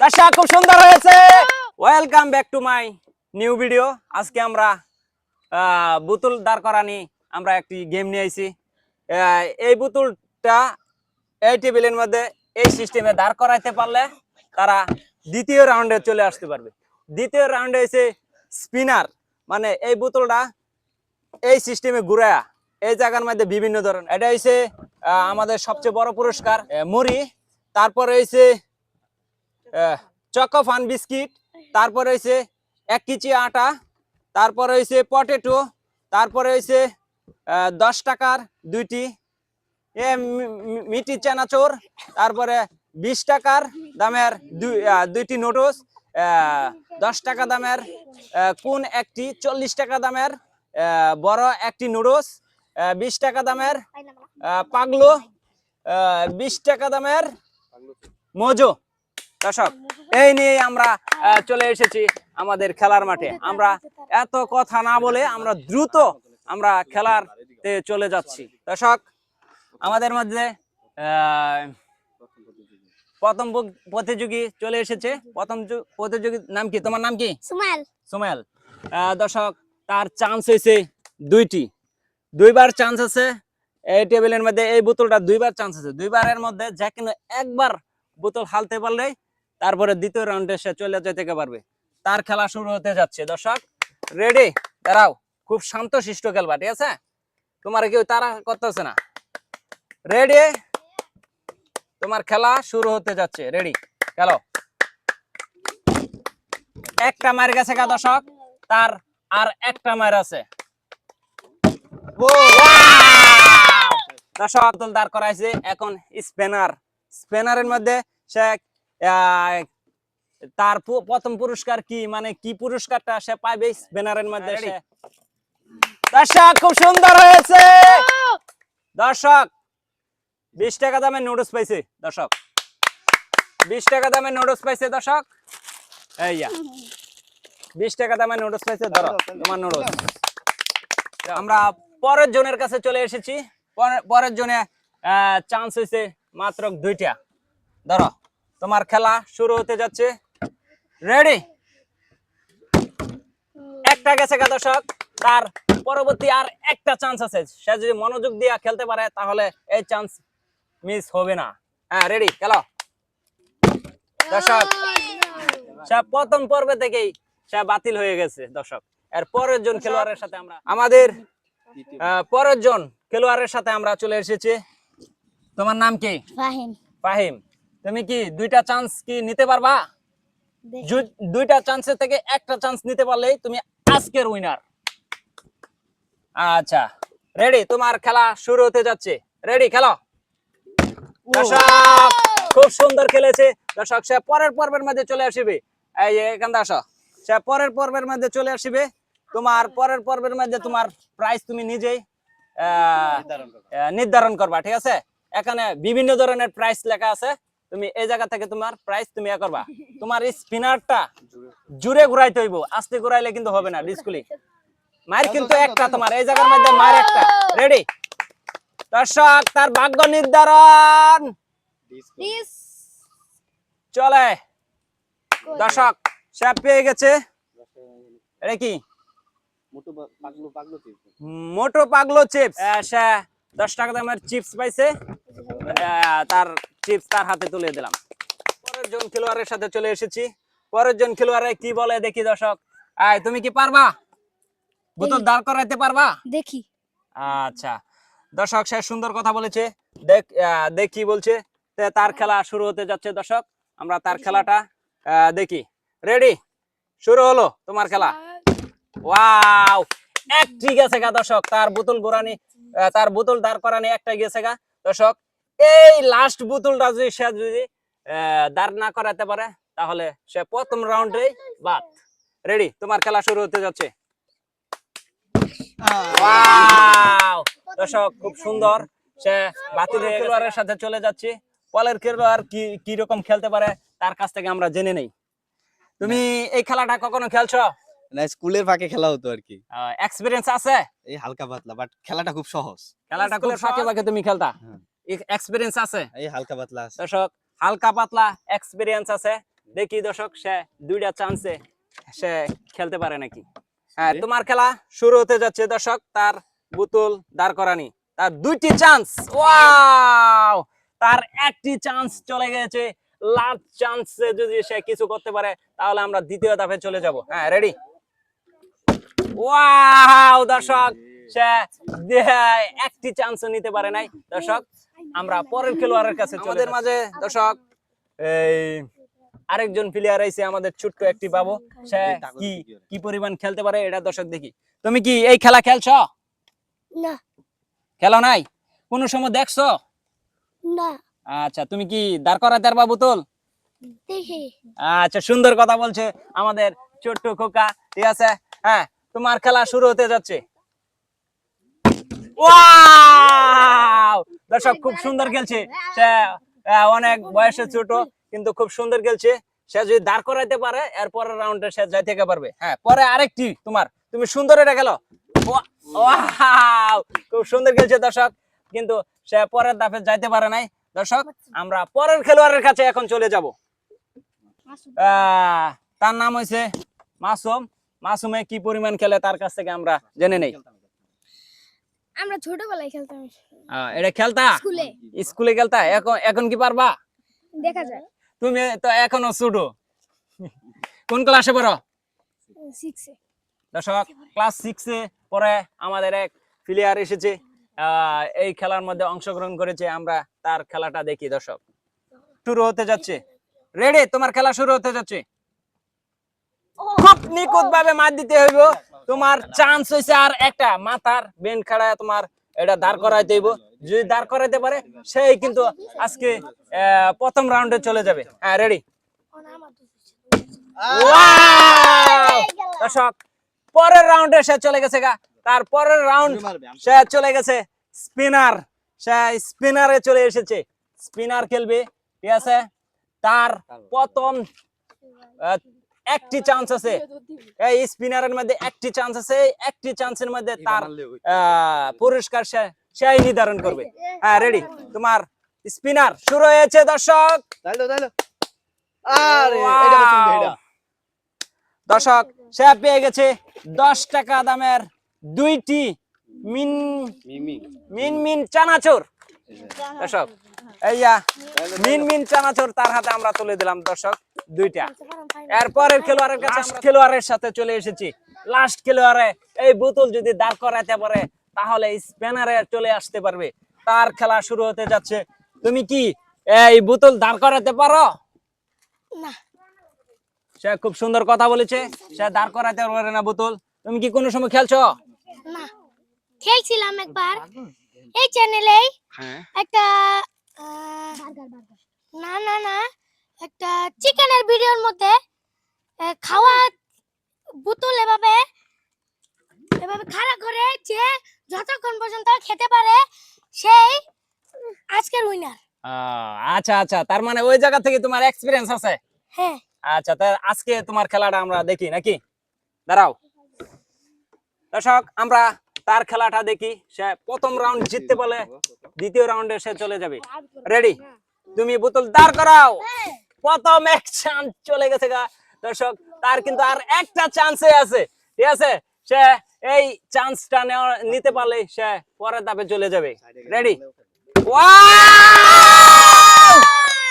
দর্শক, খুব সুন্দর হয়েছে। Welcome back to my new video আজকে আমরা বুতুল দাঁড় করানি, আমরা একটি গেম নিয়ে আইছি। এই বুতুলটা এই টেবিলের মধ্যে, এই সিস্টেমে দাঁড় করাইতে পারলে তারা দ্বিতীয় রাউন্ডে চলে আসতে পারবে। দ্বিতীয় রাউন্ডে এসে স্পিনার মানে এই বোতলটা এই সিস্টেমে ঘুরায়া এই জায়গার মধ্যে বিভিন্ন ধরনের। এটা হইছে আমাদের সবচেয়ে বড় পুরস্কার মুড়ি। তারপরে হইছে চকো ফান বিস্কিট। তারপরে হইছে, এক কেজি আটা। তারপরে হইছে, পটেটো। তারপরে হইছে দশ টাকার দুইটি। এ মিটি চানাচোর। তারপরে বিশ টাকার দামের দুই দুইটি নোটস দশ টাকা দামের কোন একটি, চল্লিশ টাকা দামের বড় একটি নুডলস। বিশ টাকা দামের পাগলো বিশ টাকা দামের মজো। দর্শক এই নিয়ে আমরা চলে এসেছি আমাদের খেলার মাঠে। আমরা এত কথা না বলে আমরা দ্রুত আমরা খেলার তে চলে যাচ্ছি। দর্শক আমাদের মধ্যে প্রথম প্রতিযোগী চলে এসেছে। প্রথম প্রতিযোগীর নাম কি? তোমার নাম কি? সুমাইল। সোমেল আহ, দর্শক তার চান্স হয়েছে দুইটি। দুইবার চান্স আছে। এই টেবিলের মধ্যে, এই বোতলটা দুইবার চান্স আছে। দুইবারের মধ্যে যে কোনো একবার বোতল হালতে পারলেই তারপরে দ্বিতীয় রাউন্ডে সে চলে যেতে পারবে। তার খেলা শুরু হতে যাচ্ছে। দর্শক রেডি দাঁড়াও। খুব শান্ত শিষ্ট খেলবা, ঠিক আছে? তোমার কেউ তারা করতেছে না। রেডি তোমার খেলা শুরু হতে যাচ্ছে। রেডি খেলো। একটা মার গেছে গা দর্শক, তার আর একটা মার আছে। দর্শক বোতল দাঁড় করাইছে এখন স্পেনার। স্পেনারের মধ্যে সে তার প্রথম পুরস্কার কি? মানে কি পুরস্কারটা সে পাবে স্পেনারের মধ্যে সে? দর্শক খুব সুন্দর হয়েছে! দর্শক বিশ টাকা দামের নোটস পাইছে দর্শক। বিশ টাকা দামের নোটস পাইছে দর্শক। এইয়া বিশ টাকা দামের নোটস পাইছে ধরো তোমার নোটস আমরা পরের জনের কাছে চলে এসেছি। পরের জনে চান্স হয়েছে মাত্র দুইটা। ধরো, তোমার খেলা শুরু হতে যাচ্ছে। রেডি একটা গেছে গা দর্শক, তার পরবর্তী আর একটা চান্স আছে। সে যদি মনোযোগ দিয়ে খেলতে পারে, তাহলে এই চান্স মিস হবে না। হ্যাঁ রেডি খেলো। দর্শক, সে প্রথম পর্বে থেকেই সে বাতিল হয়ে গেছে দর্শক। এর পরের জন খেলোয়াড়ের সাথে আমরা আমাদের পরের জন খেলোয়াড়ের সাথে আমরা চলে এসেছি। তোমার নাম কি? ফাহিম। ফাহিম তুমি কি দুইটা চান্স কি নিতে পারবা? দুইটা চান্সের থেকে একটা চান্স নিতে পারলেই তুমি আজকের উইনার আচ্ছা রেডি তোমার খেলা শুরু হতে যাচ্ছে। রেডি খেলো। দর্শক খুব সুন্দর খেলেছে। দর্শক সে পরের পর্বের মধ্যে চলে আসবে। এই এখান থেকে আসো। সে পরের পর্বের মধ্যে চলে আসবে। তোমার পরের পর্বের মধ্যে তোমার প্রাইস তুমি নিজেই নির্ধারণ করবা। ঠিক আছে? এখানে বিভিন্ন ধরনের প্রাইস লেখা আছে। তুমি এই জায়গা থেকে তোমার প্রাইস তুমি ইয়ে করবা। তোমার স্পিনারটা জুড়ে। ঘুরাইতে হইব। আস্তে ঘুরাইলে কিন্তু হবে না ডিসকুলি মার কিন্তু একটা তোমার এই জায়গার মধ্যে মার একটা। রেডি দর্শক তার ভাগ্য নির্ধারণ। চলে। দর্শক সে পেয়ে গেছে। এটা কি? মোটো পাগলো চিপস সে দশ টাকা দামের চিপস পাইছে। তার চিপস তার হাতে তুলে দিলাম। পরের জন খেলোয়াড়ের সাথে চলে এসেছি। পরের জন খেলোয়াড়ে কি বলে দেখি দর্শক। আয় তুমি কি পারবা? বোতল দাঁড় করাইতে পারবা? দেখি। আচ্ছা। দর্শক সে সুন্দর কথা বলেছে। দেখ আহ, দেখ কি বলছে তার খেলা শুরু হতে যাচ্ছে দর্শক। আমরা তার খেলাটা আহ, দেখি। রেডি শুরু হলো তোমার খেলা। ওয়াও এক ঠিক আছে গা দর্শক তার বোতল আহ, তার বোতল দাঁড় করানি একটা গেছে গা। দর্শক এই লাস্ট বোতলটা যদি সে যদি দাঁড় না করাতে পারে তাহলে সে প্রথম রাউন্ডে বাদ। রেডি তোমার খেলা শুরু হতে যাচ্ছে। দর্শক খুব সুন্দর। সে বাতিল খেলোয়াড়ের সাথে চলে যাচ্ছে। পলের খেলোয়াড় কি কি রকম খেলতে পারে তার কাছ থেকে আমরা জেনে নেই। তুমি এই খেলাটা কখনো খেলছো? না স্কুলের ফাঁকে খেলা হতো আর কি। এক্সপিরিয়েন্স আছে? এই হালকা পাতলা বাট খেলাটা খুব সহজ। খেলাটা খুব ফাঁকে ফাঁকে তুমি খেলতা? হ্যাঁ। এক্সপিরিয়েন্স আছে? এই হালকা পাতলা আছে। দর্শক হালকা পাতলা এক্সপিরিয়েন্স আছে। দেখি দর্শক সে দুইটা চান্সে সে খেলতে পারে নাকি? হ্যাঁ তোমার খেলা শুরু হতে যাচ্ছে দর্শক তার বোতল দাঁড় করানি। তার দুইটি চান্স ওয়াও তার একটি চান্স চলে গেছে। লাস্ট চান্সে যদি সে কিছু করতে পারে তাহলে আমরা দ্বিতীয় ধাপে চলে যাব। হ্যাঁ রেডি ওয়াও দর্শক সে একটি চান্স নিতে পারে নাই। দর্শক আমরা পরের খেলোয়াড়ের কাছে আমাদের মাঝে দর্শক। এই আরেকজন প্লেয়ার আইছে আমাদের ছোট্ট একটি বাবু। সে কি কি পরিমাণ খেলতে পারে এটা দর্শক দেখি। তুমি কি এই খেলা খেলছো? না। খেলো নাই? কোন সময় দেখছ? না। আচ্ছা তুমি কি দাঁড় করাতে পারবা বোতল দেখি। আচ্ছা সুন্দর কথা বলছে আমাদের ছোট্ট খোকা। ঠিক আছে? হ্যাঁ তোমার খেলা শুরু হতে যাচ্ছে! দর্শক খুব সুন্দর খেলছে। সে অনেক বয়সে ছোট কিন্তু খুব সুন্দর খেলছে। সে যদি দাঁড় করাইতে পারে এর পরের রাউন্ডে সে যাই থেকে পারবে। হ্যাঁ পরে আরেকটি তোমার। তুমি সুন্দর এটা গেল খুব সুন্দর খেলছে দর্শক কিন্তু সে পরের দাপে যাইতে পারে নাই। দর্শক আমরা পরের খেলোয়াড়ের কাছে এখন চলে যাব। আহ, তার নাম হয়েছে মাসুম। মাসুমে কি পরিমাণ খেলে তার কাছ থেকে আমরা জেনে নেই। আমরা ছোটবেলায় খেলতাম। এটা খেলতা? স্কুলে। স্কুলে খেলতা? এখন এখন কি পারবা? দেখা যায় তুমি তো এখনও ছোট। কোন ক্লাসে পড়ো? সিক্সে দর্শক ক্লাস সিক্সে পরে আমাদের এক প্লেয়ার এসেছে। এই খেলার মধ্যে অংশগ্রহণ করেছে। আমরা তার খেলাটা দেখি দর্শক। শুরু হতে যাচ্ছে। রেডি তোমার খেলা শুরু হতে যাচ্ছে? খুব নিখুঁত ভাবে মার দিতে হইব। তোমার চান্স হইছে আর একটা মাথার বেন খাড়া তোমার এটা দাঁড় করাইতে হইব। যদি দাঁড় করাইতে পারে সেই কিন্তু আজকে প্রথম রাউন্ডে চলে যাবে। হ্যাঁ রেডি দর্শক পরের রাউন্ডে সে চলে গেছে গা। তার পরের রাউন্ড সে চলে গেছে স্পিনার সে স্পিনারে চলে এসেছে। স্পিনার খেলবে ঠিক আছে? তার প্রথম একটি চান্স আছে। এই স্পিনারের মধ্যে একটি চান্স আছে এই একটি চান্সের মধ্যে তার পুরস্কার সে সেই নির্ধারণ করবে। হ্যাঁ রেডি তোমার স্পিনার শুরু হয়েছে দর্শক। তাইলো তাইলো আরে এটা পছন্দ এটা। দর্শক সে পেয়ে গেছে দশ টাকা দামের দুইটি মিন মিন মিন চানাচুর। দর্শক এইয়া মিন মিন চানাচুর তার হাতে আমরা তুলে দিলাম দর্শক দুইটা। এরপরের খেলোয়াড়ের কাছে খেলোয়াড়ের সাথে চলে এসেছি। লাস্ট খেলোয়াড়ে এই বোতল যদি দাঁড় করাতে পারে তাহলে স্প্যানারে চলে আসতে পারবে। তার খেলা শুরু হতে যাচ্ছে। তুমি কি এই বোতল দাঁড় করাতে পারো? না। সে খুব সুন্দর কথা বলেছে। সে দাঁড় করাতে পারে না বোতল। তুমি কি কোনো সময় খেলছো? না। খেলছিলাম একবার। এই চ্যানেলেই হ্যাঁ। একটা না না না একটা চিকেনের ভিডিওর মধ্যে খাওয়া বোতল এভাবে এভাবে খাড়া করে যে যতক্ষণ পর্যন্ত খেতে পারে সেই আজকের উইনার আচ্ছা আচ্ছা তার মানে ওই জায়গা থেকে তোমার এক্সপিরিয়েন্স আছে? হ্যাঁ। আচ্ছা তা আজকে তোমার খেলাটা আমরা দেখি নাকি? দাঁড়াও। দর্শক আমরা তার খেলাটা দেখি। সে প্রথম রাউন্ড জিততে বলে দ্বিতীয় রাউন্ডে সে চলে যাবে। রেডি তুমি বোতল দাঁড় করাও। প্রথম এক চান্স চলে গেছে গা। দর্শক, তার কিন্তু আর একটা চান্সে আছে। ঠিক আছে? সে এই চান্সটা নিতে পারলে সে পরের ধাপে চলে যাবে। রেডি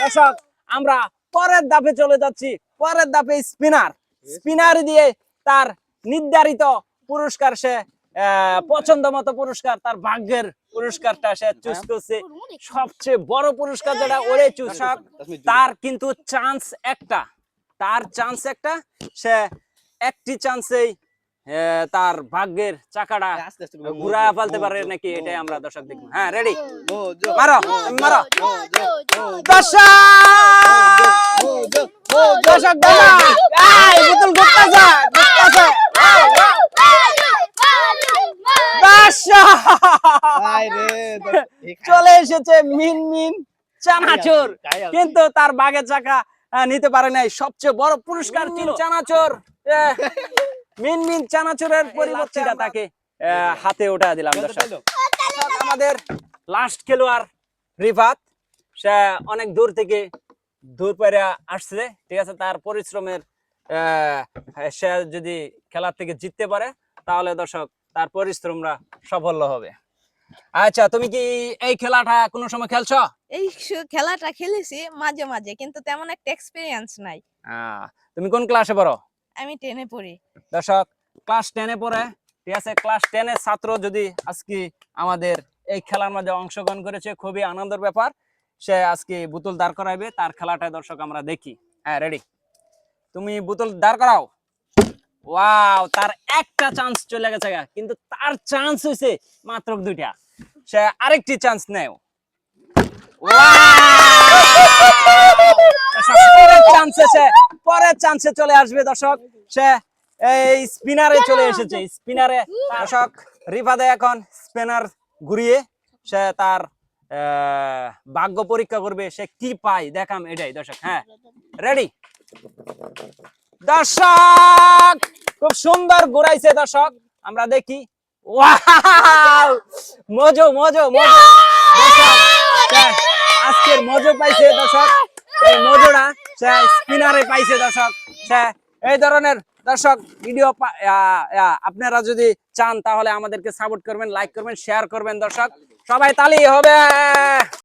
দর্শক, আমরা পরের ধাপে চলে যাচ্ছি। পরের ধাপে স্পিনার স্পিনার দিয়ে তার নির্ধারিত পুরস্কার সে পছন্দ মতো পুরস্কার তার ভাগ্যের পুরস্কারটা সে চুজ করছে সবচেয়ে বড় পুরস্কার যেটা ওরে চুজ তার কিন্তু চান্স একটা তার চান্স একটা সে একটি চান্সেই তার ভাগ্যের চাকাটা ঘুরা ফেলতে পারে নাকি এটাই আমরা দর্শক দেখব হ্যাঁ রেডি মারো মারো দর্শক দর্শক দর্শক চলে এসেছে মিন মিন চানাচুর কিন্তু তার বাগের চাকা নিতে পারে নাই। সবচেয়ে বড় পুরস্কার ছিল চানাচুর। মিন মিন চানাচুরের পরিবর্তে তাকে হাতে ওঠা দিলাম দর্শক। আমাদের লাস্ট খেলোয়াড় রিফাত সে অনেক দূর থেকে দূর পেরে আসছে ঠিক আছে? তার পরিশ্রমের আহ, সে যদি খেলার থেকে জিততে পারে তাহলে দর্শক তার পরিশ্রমরা সাফল্য হবে। আচ্ছা তুমি কি এই খেলাটা কোনো সময় খেলছো? এই খেলাটা খেলেছি মাঝে মাঝে কিন্তু তেমন একটা এক্সপিরিয়েন্স নাই। তুমি কোন ক্লাসে পড়ো? আমি টেনে পড়ি। দর্শক ক্লাস টেনে পড়ে। ঠিক আছে ক্লাস টেনের ছাত্র যদি আজকে আমাদের এই খেলার মধ্যে অংশগ্রহণ করেছে খুবই আনন্দের ব্যাপার। সে আজকে বোতল দাঁড় করাইবে তার খেলাটা দর্শক আমরা দেখি। হ্যাঁ রেডি তুমি বোতল দাঁড় করাও। ওয়াও তার একটা চান্স চলে গেছে কিন্তু তার চান্স হয়েছে মাত্র দুইটা। সে আরেকটি চান্স নেও। পরের পরের চান্সে চলে আসবে দর্শক। সে এই স্পিনারে চলে এসেছে। স্পিনারে দর্শক, রিফাদে এখন স্পিনার ঘুরিয়ে সে তার ভাগ্য পরীক্ষা করবে। সে কি পায়? দেখাম এটাই দর্শক। হ্যাঁ রেডি দর্শক খুব সুন্দর ঘুরাইছে দর্শক। আমরা দেখি। ওয়াও! মজো মজো মজো। আজকের মজো পাইছে দর্শক। এই মজোটা সে স্পিনারে পাইছে দর্শক। সে এই ধরনের দর্শক ভিডিও আপনারা যদি চান তাহলে আমাদেরকে সাপোর্ট করবেন লাইক করবেন শেয়ার করবেন দর্শক। সবাই তালি হবে!